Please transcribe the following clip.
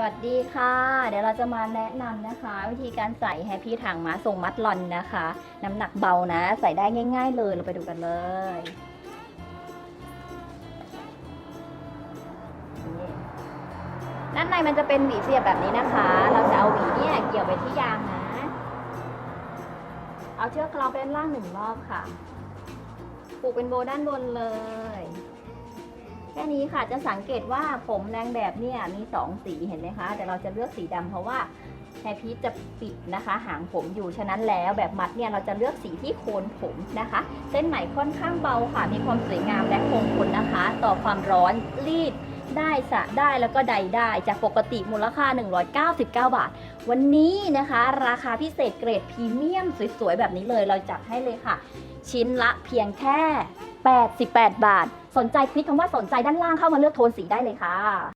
วัสดีค่ะ เดี๋ยวเราจะมาแนะนำนะคะ วิธีการใส่แฮปปี้ถังม้าทรงมัดลอนนะคะ น้ำหนักเบานะ ใส่ได้ง่าย ๆ เลยเราไปดูกันเลยด้านในมันจะเป็นหวีเสียบแบบนี้นะคะ เราจะเอาหวีเนี่ยเกี่ยวไปที่ยางนะ เอาเชือกคล้องไปด้านล่างหนึ่งรอบค่ะ ผูกเป็นโบด้านบนเลย ค่นี้ค่ะจะสังเกตว่าผมนางแบบเนี่ยมีสองสีเห็นไหมคะ แต่เราจะเลือกสีดำเพราะว่าแฮปปี้จะปิดนะคะ หางผมอยู่ฉะนั้นแล้วแบบมัดเนี่ยเราจะเลือกสีที่โคนผมนะคะ เส้นไหมค่อนข้างเบาค่ะ มีความสวยงามและคงทนนะคะ ต่อความร้อนรีดได้สะได้แล้วก็ใดได้จากปกติมูลค่า 199 บาท วันนี้นะคะ ราคาพิเศษเกรดพรีเมียมสวยๆ แบบนี้เลยเราจัดให้เลยค่ะ ชิ้นละเพียงแค่ 88 บาท สนใจคลิกคำว่าสนใจด้านล่างเข้ามาเลือกโทนสีได้เลยค่ะ